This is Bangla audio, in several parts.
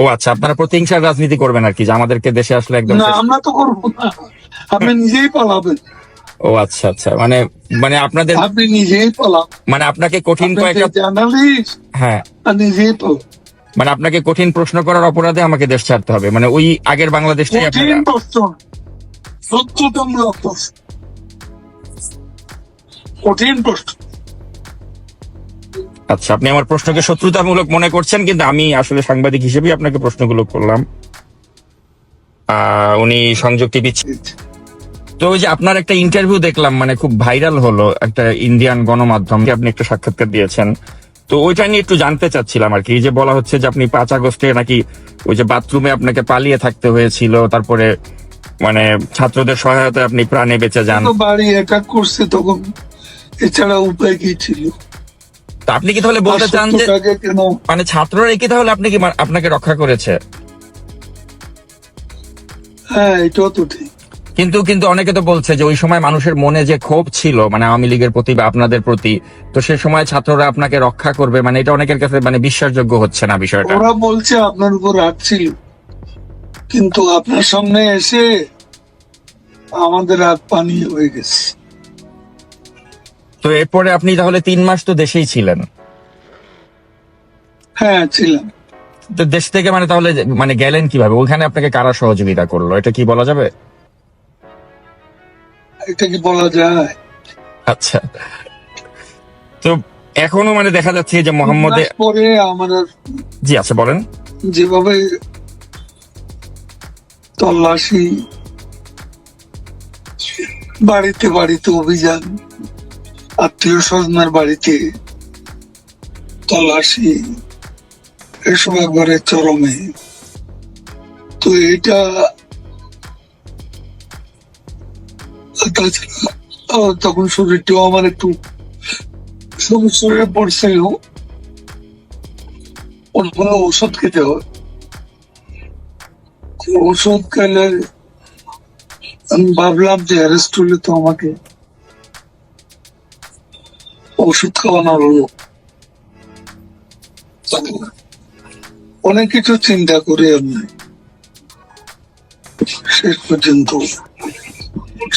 ও আচ্ছা আপনারা প্রতিহিংসার রাজনীতি করবেন আর কি যে আমাদেরকে দেশে আসলে একদম না আমরা তো করব না। আপনি নিজেই পালাবেন। ও আচ্ছা আচ্ছা মানে মানে আপনাদের আপনি নিজেই পালাবেন। মানে আপনাকে কঠিন কয়েকটা জার্নালিস্ট। হ্যাঁ। নিজেই তো মানে আপনাকে কঠিন প্রশ্ন করার অপরাধে আমাকে দেশ ছাড়তে হবে। মানে ওই আগের বাংলাদেশটাই কঠিন আপনারা প্রশ্ন সত্যতামূলক প্রশ্ন কঠিন প্রশ্ন। আচ্ছা আপনি আমার প্রশ্নকে শত্রুতামূলক মনে করছেন, কিন্তু আমি আসলে সাংবাদিক হিসেবেই আপনাকে প্রশ্নগুলো করলাম। উনি সংযুক্তি বিচ্ছিন্ন তো ওই যে আপনার একটা ইন্টারভিউ দেখলাম মানে খুব ভাইরাল হলো একটা ইন্ডিয়ান গণমাধ্যম আপনি একটা সাক্ষাৎকার দিয়েছেন। তো ওইটা নিয়ে একটু জানতে চাচ্ছিলাম আর কি যে বলা হচ্ছে যে আপনি পাঁচ আগস্টে নাকি ওই যে বাথরুমে আপনাকে পালিয়ে থাকতে হয়েছিল, তারপরে মানে ছাত্রদের সহায়তায় আপনি প্রাণে বেঁচে যান। বাড়ি অ্যাটাক করছে তখন, এছাড়া উপায় কি ছিল? তা আপনি কি তাহলে বলতে চান যে মানে ছাত্ররা কি তাহলে আপনি কি আপনাকে রক্ষা করেছে? হ্যাঁ এটাও তো ঠিক। কিন্তু কিন্তু অনেকে তো বলছে যে ওই সময় মানুষের মনে যে ক্ষোভ ছিল মানে আওয়ামী লীগের প্রতি বা আপনাদের প্রতি তো সে সময় ছাত্ররা আপনাকে রক্ষা করবে মানে এটা অনেকের কাছে মানে বিশ্বাসযোগ্য হচ্ছে না বিষয়টা। ওরা বলছে আপনার উপর রাগ ছিল। কিন্তু আপনার সামনে এসে আমাদের রাগ পানি হয়ে গেছে। তো এরপরে আপনি তাহলে তিন মাস তো দেশেই ছিলেন। হ্যাঁ ছিলাম। তো দেশ থেকে মানে তাহলে মানে গেলেন কীভাবে? ওখানে আপনাকে কারা সহযোগিতা করল? এটা কি বলা যাবে? এটা কি বলা যায়? আচ্ছা। তো এখনও মানে দেখা যাচ্ছে যে মোহাম্মদ পরে আমার জি আচ্ছা বলেন। যেভাবে তল্লাশি বাড়িতে বাড়িতে অভিযান আত্মীয় স্বজনের বাড়িতে তল্লাশি, এসব একবারে চরমে। তো এটা তখন শরীরটাও আমার একটু সমস্যা হয়ে পড়ছিল। ওর ওষুধ খেতে হয়। ওষুধ খেলে আমি ভাবলাম যে অ্যারেস্ট হলে তো আমাকে ওষুধ খাওয়ানো হলো অনেক কিছু চিন্তা করে আমি। শেষ পর্যন্ত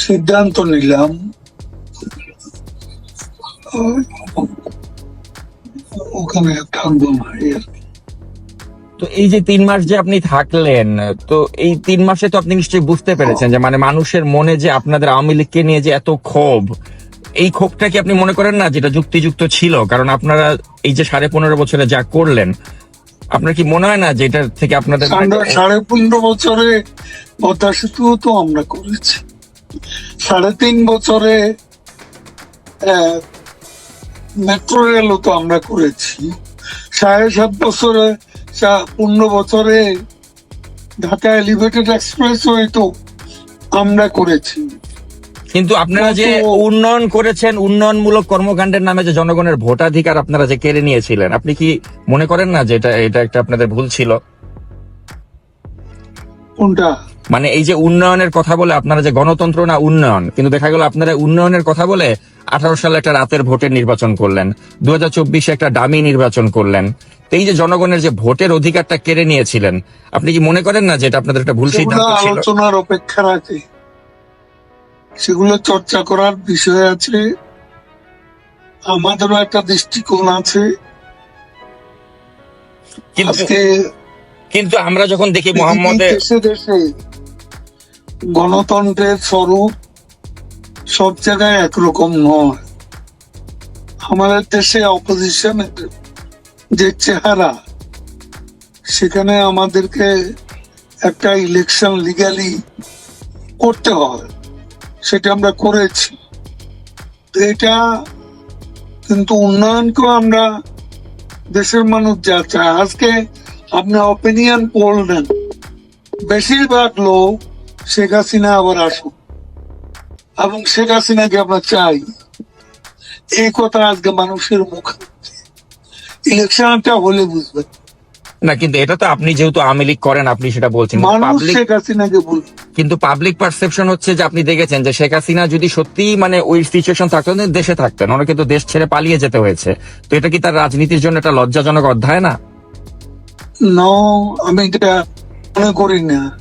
সিদ্ধান্ত নিলাম। ওখানে থাকব না। তো এই যে তিন মাস যে আপনি থাকলেন, তো এই তিন মাসে তো আপনি নিশ্চয়ই বুঝতে পেরেছেন যে মানে মানুষের মনে যে আপনাদের আওয়ামী লীগকে নিয়ে যে এত ক্ষোভ এই ক্ষোভটা কি আপনি মনে করেন না যেটা যুক্তিযুক্ত ছিল? কারণ আপনারা এই যে সাড়ে পনেরো বছরে যা করলেন আপনার কি মনে হয় না যে এটা থেকে আপনাদের সাড়ে পনেরো বছরে পদ্মা সেতু তো আমরা করেছি। সাড়ে তিন বছরে মেট্রো রেলও তো আমরা করেছি। সাড়ে সাত বছরে পনেরো বছরে ঢাকা এলিভেটেড এক্সপ্রেস তো আমরা করেছি। কিন্তু আপনারা যে উন্নয়ন করেছেন উন্নয়নমূলক কর্মকাণ্ডের নামে যে জনগণের ভোটাধিকার আপনারা যে কেড়ে নিয়েছিলেন আপনি কি মনে করেন না যে এটা এটা একটা আপনাদের ভুল ছিল? কোনটা? মানে এই যে উন্নয়নের কথা বলে আপনারা যে গণতন্ত্র না উন্নয়ন কিন্তু দেখা গেল আপনারা উন্নয়নের কথা বলে আঠারো সালে একটা রাতের ভোটের নির্বাচন করলেন দু একটা ডামি নির্বাচন করলেন এই যে জনগণের যে ভোটের অধিকারটা কেড়ে নিয়েছিলেন আপনি কি মনে করেন না যে এটা আপনাদের একটা ভুল সিদ্ধান্ত ছিল? আলোচনার অপেক্ষা রাখে সেগুলো চর্চা করার বিষয় আছে। আমাদেরও একটা দৃষ্টিকোণ আছে। কিন্তু আজকে কিন্তু আমরা যখন দেখি দেশে গণতন্ত্রের স্বরূপ সব জায়গায় একরকম নয়। আমাদের দেশে অপোজিশনের যে চেহারা সেখানে আমাদেরকে একটা ইলেকশন লিগালি করতে হয়। সেটা আমরা করেছি। এটা কিন্তু উন্নয়নকেও আমরা দেশের মানুষ যা চায়। আজকে আপনি অপিনিয়ন পোল নেন। বেশিরভাগ লোক শেখ হাসিনা আবার আসুক। এবং শেখ হাসিনাকে আমরা চাই এই কথা আজকে মানুষের মুখে ইলেকশনটা হলে বুঝবেন। না কিন্তু এটা তো আপনি যেহেতু আওয়ামী লীগ করেন আপনি সেটা বলছেন। শেখ হাসিনাকে বলবে কিন্তু পাবলিক পারসেপশন হচ্ছে যে আপনি দেখেছেন যে শেখ হাসিনা যদি সত্যি মানে ওই সিচুয়েশন থাকতো তাহলে দেশে থাকতেন অনেকে তো দেশ ছেড়ে পালিয়ে যেতে হয়েছে। তো এটা কি তার রাজনীতির জন্য একটা লজ্জাজনক অধ্যায় না? ন আমি এটা মনে করি না।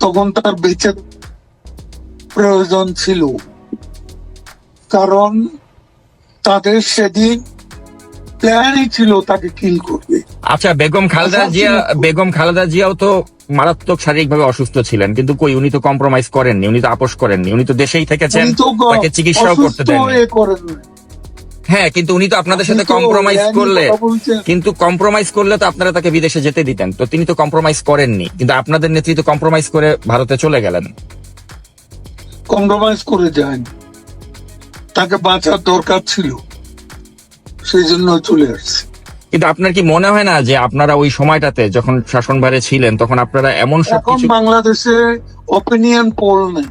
তখন তার বেঁচে প্রয়োজন ছিল। কারণ তাদের সেদিন প্ল্যানই ছিল তাকে কিল করবে আচ্ছা বেগম খালেদা আচ্ছা, জিয়া বেগম খালেদা জিয়াও তো মারাত্মক শারীরিকভাবে অসুস্থ ছিলেন কিন্তু কই উনি তো কম্প্রোমাইজ করেননি উনি তো আপোষ করেননি উনি তো দেশেই থেকেছেন তাকে চিকিৎসাও করতে হয়ে কিন্তু উনি তো আপনাদের সাথে কম্প্রোমাইজ করলে কিন্তু কম্প্রোমাইজ করলে তো আপনারা তাকে বিদেশে যেতে দিতেন তো তিনি তো কম্প্রোমাইজ করেননি কিন্তু আপনাদের নেতৃত্ব কম্প্রোমাইজ করে ভারতে চলে গেলেন। কম্প্রোমাইজ করে তাকে বাঁচার দরকার ছিল। সেই জন্য চলে আসছে। কিন্তু আপনার কি মনে হয় না যে আপনারা ওই সময়টাতে যখন শাসনভারে ছিলেন তখন আপনারা এমন এখন বাংলাদেশে অপিনিয়ন পোল নেই।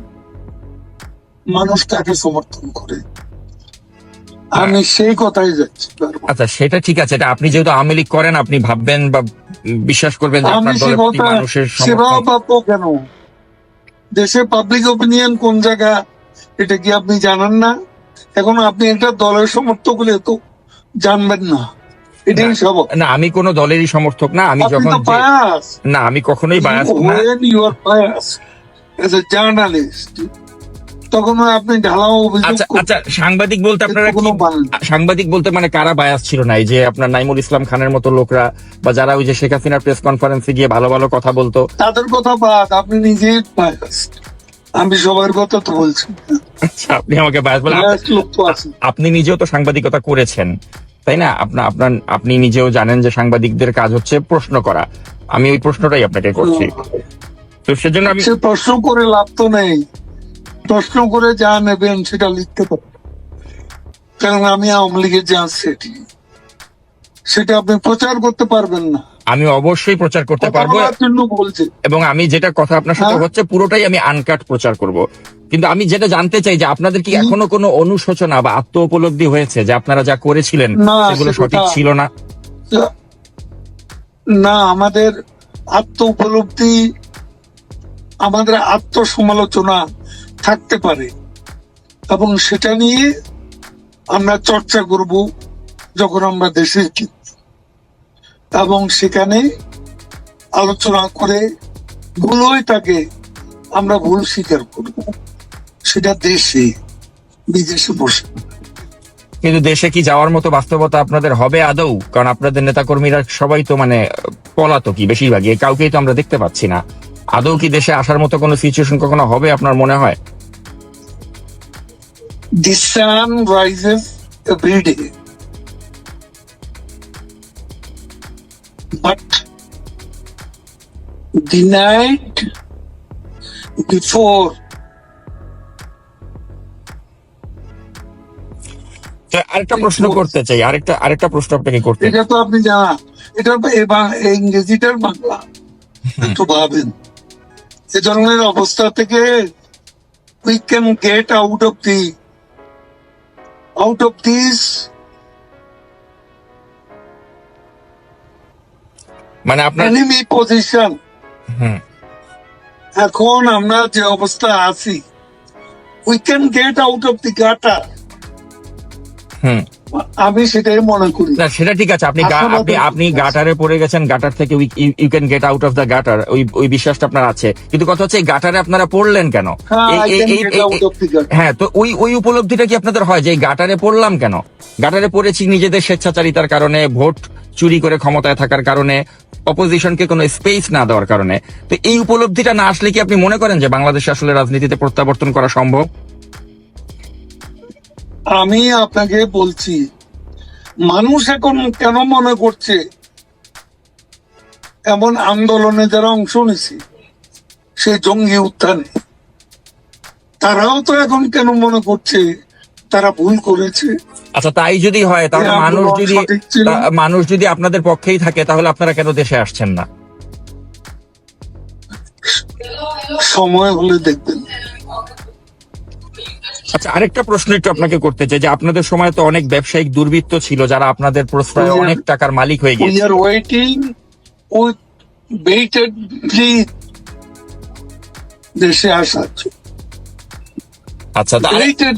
মানুষ তাকে সমর্থন করে। আমি সেই কথাই যাচ্ছি আচ্ছা সেটা ঠিক আছে। এটা আপনি যেহেতু আওয়ামী লীগ করেন আপনি ভাববেন বা বিশ্বাস করবেন যে আপনার দলের প্রতি মানুষের সেবা সমর্থন। পাবো কেন? দেশে পাবলিক অপিনিয়ন কোন জায়গা এটা কি আপনি জানেন না? এখন আপনি একটা দলের সমর্থক হলে তো জানবেন না। এটাই সব না আমি কোনো দলেরই সমর্থক না আমি যখন না আমি কখনোই বায়াস না। তখন আপনি ঢালাও আচ্ছা আচ্ছা সাংবাদিক বলতে আপনারা কি সাংবাদিক বলতে মানে কারা বায়াস ছিল না? যে আপনার নাইমুল ইসলাম খানের মতো লোকরা বা যারা ওই যে শেখ হাসিনার প্রেস কনফারেন্সে গিয়ে ভালো ভালো কথা বলতো। তাদের কথা বাদ আপনি biased আমি সবার কথা তো বলছি। আচ্ছা আপনি আমাকে বায়াস বলে আপনি নিজেও তো সাংবাদিকতা করেছেন তাই না? আপনার আপনার আপনি নিজেও জানেন যে সাংবাদিকদের কাজ হচ্ছে প্রশ্ন করা। আমি ওই প্রশ্নটাই আপনাকে করছি। তো সেজন্য আমি প্রশ্ন করে লাভ তো নেই। প্রশ্ন করে যা নেবেন সেটা লিখতে পারেন। কারণ আমি আওয়ামী লীগের যা সেটি সেটা আপনি প্রচার করতে পারবেন না। আমি অবশ্যই প্রচার করতে পারব। এবং আমি যেটা কথা আপনার সাথে হ্যাঁ। হচ্ছে পুরোটাই আমি আনকাট প্রচার করব। কিন্তু আমি যেটা জানতে চাই যে আপনাদের কি এখনও কোনো অনুশোচনা বা আত্ম উপলব্ধি হয়েছে যে আপনারা যা করেছিলেন না, সেগুলো সঠিক ছিল না? না আমাদের আত্ম উপলব্ধি আমাদের আত্মসমালোচনা থাকতে পারে। এবং সেটা নিয়ে আমরা চর্চা করব যখন আমরা দেশে ফিরব। এবং সেখানে আলোচনা করে ভুল হয়ে থাকে আমরা ভুল স্বীকার করব। সেটা দেশে বিদেশে বসে। কিন্তু দেশে কি যাওয়ার মতো বাস্তবতা আপনাদের হবে আদৌ? কারণ আপনাদের নেতাকর্মীরা সবাই তো মানে পলাতকই বেশিরভাগই কাউকেই তো আমরা দেখতে পাচ্ছি না। আদৌ কি দেশে আসার মতো কোনো সিচুয়েশন কখনো হবে আপনার মনে হয়? The sun rises every day. The night before. আরেকটা প্রশ্ন করতে চাই আরেকটা আরেকটা প্রশ্ন আপনাকে করতে এটা তো আপনি জানান এটা ইংরেজিটার বাংলা। একটু ভাবেন। এ ধরনের অবস্থা থেকে we can get out of the out of this মানে আপনার এনিমি পজিশন এখন আমরা যে অবস্থা আছি we can get out of the gutter hmm. আমি সেটাই মনে করি। না সেটা ঠিক আছে। আপনি আপনি আপনি গাটারে পড়ে গেছেন গাটার থেকে you can get out of the gutter ওই ওই বিশ্বাসটা আপনার আছে। কিন্তু কথা হচ্ছে গাটারে আপনারা পড়লেন কেন? হ্যাঁ দি হ্যাঁ তো ওই ওই উপলব্ধিটা কি আপনাদের হয় যে গাটারে পড়লাম কেন? গাটারে পড়েছি নিজেদের স্বেচ্ছাচারিতার কারণে ভোট চুরি করে ক্ষমতায় থাকার কারণে অপোজিশনকে কোনো স্পেস না দেওয়ার কারণে। তো এই উপলব্ধিটা না আসলে কি আপনি মনে করেন যে বাংলাদেশে আসলে রাজনীতিতে প্রত্যাবর্তন করা সম্ভব? আমি আপনাকে বলছি, মানুষ এখন কেন মনে করছে, এমন আন্দোলনে যারা অংশ নিছে, সে জঙ্গি উত্থানে। তারাও তো এখন কেন মনে করছে, তারা ভুল করেছে? আচ্ছা তাই যদি হয় তাহলে মানুষ যদি মানুষ যদি আপনাদের পক্ষেই থাকে তাহলে আপনারা কেন দেশে আসছেন না? সময় হলে দেখবেন। আচ্ছা আরেকটা প্রশ্ন একটু আপনাকে করতে চাই যে আপনাদের সময় তো অনেক ব্যবসায়িক দুর্বৃত্ত ছিল যারা আপনাদের প্রশ্রয়ে অনেক টাকার মালিক হয়ে উই গিয়েছে আর ওয়েটিং উইথ বেটেড দেশে আসার আচ্ছা বেটেড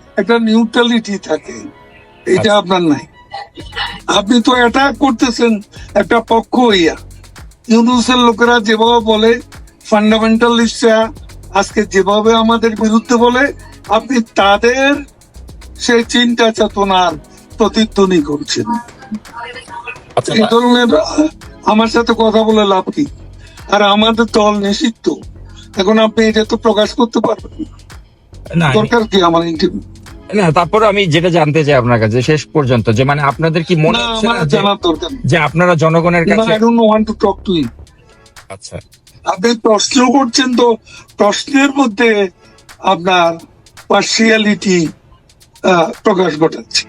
একটা নিউট্রালিটি থাকে। এটা আচ্ছা। আপনার নাই। আপনি তো অ্যাটাক করতেছেন একটা পক্ষ হইয়া। ইউনুসের লোকেরা যেভাবে বলে ফান্ডামেন্টালিস্টরা আজকে যেভাবে আমাদের বিরুদ্ধে বলে আপনি তাদের সেই চিন্তা চেতনার প্রতিধ্বনি করছেন। আচ্ছা এই ধরনের আমার সাথে কথা বলে লাভ কি? আর আমাদের দল নিষিদ্ধ। এখন আপনি এটা তো প্রকাশ করতে পারবেন দরকার কি আমার ইন্টারভিউ না তারপর আমি যেটা জানতে চাই আপনার কাছে শেষ পর্যন্ত যে মানে আপনাদের কি মনে হচ্ছে যে- আপনারা জনগণের কাছে I don't want to talk to আচ্ছা। আপনি প্রশ্ন করছেন তো প্রশ্নের মধ্যে আপনার পার্সিয়ালিটি প্রকাশ ঘটাচ্ছে।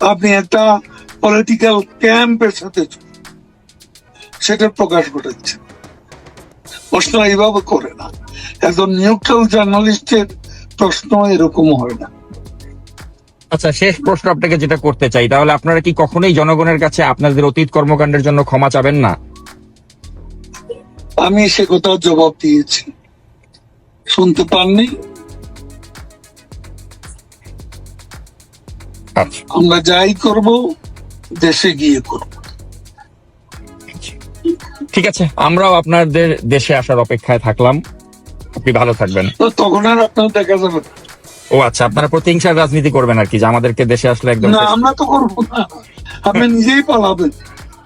আপনি একটা পলিটিক্যাল ক্যাম্পের সাথে যুক্ত। সেটা প্রকাশ ঘটাচ্ছে। প্রশ্ন এইভাবে করে না। একজন নিউট্রাল জার্নালিস্টের প্রশ্ন এরকম হয় না। আচ্ছা শেষ প্রশ্ন আপনাকে যেটা করতে চাই তাহলে আপনারা কি কখনোই জনগণের কাছে আপনাদের অতীত কর্মকাণ্ডের জন্য ক্ষমা চাবেন না? আমি সে কথা জবাব দিয়েছি। শুনতে পাননি? আচ্ছা। আমরা যাই করব দেশে গিয়ে করব। ঠিক আছে আমরাও আপনাদের দেশে আসার অপেক্ষায় থাকলাম। আপনি ভালো থাকবেন। তখন আর আপনার দেখা যাবে ও আচ্ছা আপনারা প্রতিহিংসার রাজনীতি করবেন আর কি যে আমাদেরকে দেশে আসলে একদম না আমরা তো করব না। আপনি নিজেই পালাবেন।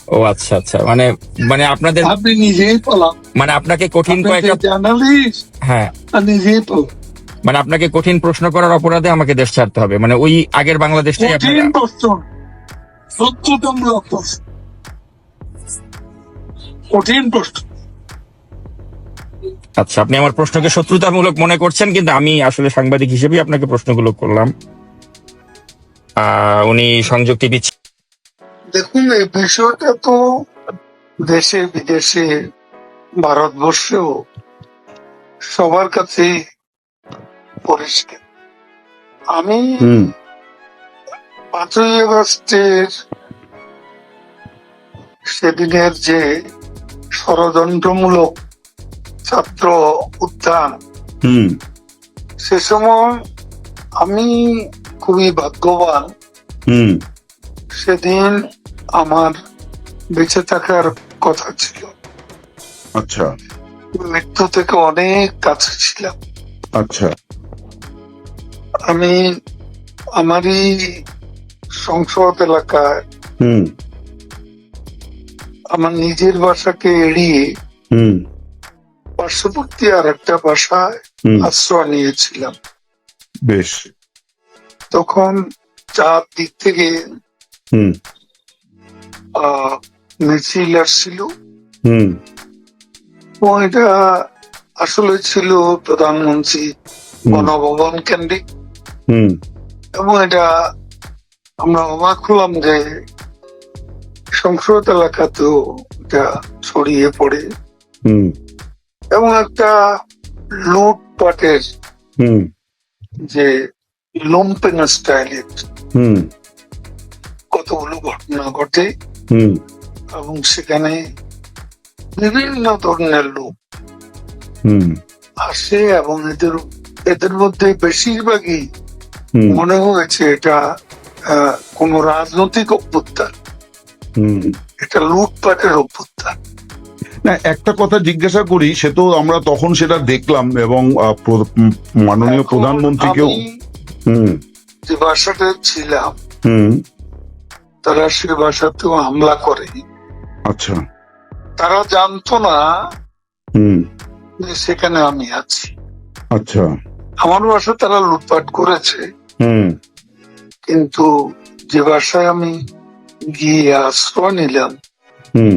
ও আচ্ছা আচ্ছা মানে মানে আপনাদের আপনি নিজেই পালাবেন। মানে আপনাকে কঠিন কয়েকটা জার্নালিস্ট। হ্যাঁ। আর নিজেই তো। মানে আপনাকে কঠিন প্রশ্ন করার অপরাধে আমাকে দেশ ছাড়তে হবে। মানে ওই আগের বাংলাদেশটাই কঠিন আপনারা প্রশ্ন সত্যতামূলক প্রশ্ন কঠিন প্রশ্ন। আচ্ছা আপনি আমার প্রশ্নকে শত্রুতামূলক মনে করছেন কিন্তু আমি আসলে সাংবাদিক হিসেবেই আপনাকে প্রশ্নগুলো করলাম। আহ, উনি সংযুক্তি দিচ্ছেন দেখুন এই বিষয়টা তো দেশে বিদেশে ভারতবর্ষেও সবার কাছে পরিষ্কার। আমি পাঁচই আগস্টের সেদিনের যে ষড়যন্ত্রমূলক ছাত্র উত্থান হুম। সে সময় আমি খুবই ভাগ্যবান। হুম। সেদিন আমার বেঁচে থাকার কথা ছিল। আচ্ছা। মৃত্যু থেকে অনেক কাছে ছিলাম। আচ্ছা। আমি আমারই সংসদ এলাকায় হুম। আমার নিজের বাসাকে এড়িয়ে হুম। পার্শ্ববর্তী আর একটা বাসায় আশ্রয় নিয়েছিলাম। বেশ। তখন চার দিক থেকে মিছিল আসছিল। এটা আসলে ছিল প্রধানমন্ত্রী গণভবন কেন্দ্রিক। হুম। এবং এটা আমরা অবাক হলাম যে সংসদ এলাকাতেও এটা ছড়িয়ে পড়ে। হুম। এবং একটা লুটপাটের যে লুম্পেন স্টাইলের কতগুলো ঘটনা ঘটে এবং সেখানে বিভিন্ন ধরনের লোক হুম। আসে এবং এদের এদের মধ্যে বেশিরভাগই মনে হয়েছে এটা কোন রাজনৈতিক অভ্যুত্থান। হুম। এটা লুটপাটের অভ্যুত্থান। না একটা কথা জিজ্ঞাসা করি সে তো আমরা তখন সেটা দেখলাম এবং মাননীয় প্রধানমন্ত্রীকেও হুম। যে বাসাটা ছিলাম হুম। তারা সে বাসাতেও হামলা করে। আচ্ছা। তারা জানতো না হুম। যে সেখানে আমি আছি। আচ্ছা। আমার বাসা তারা লুটপাট করেছে। হুম। কিন্তু যে বাসায় আমি গিয়ে আশ্রয় নিলাম হুম।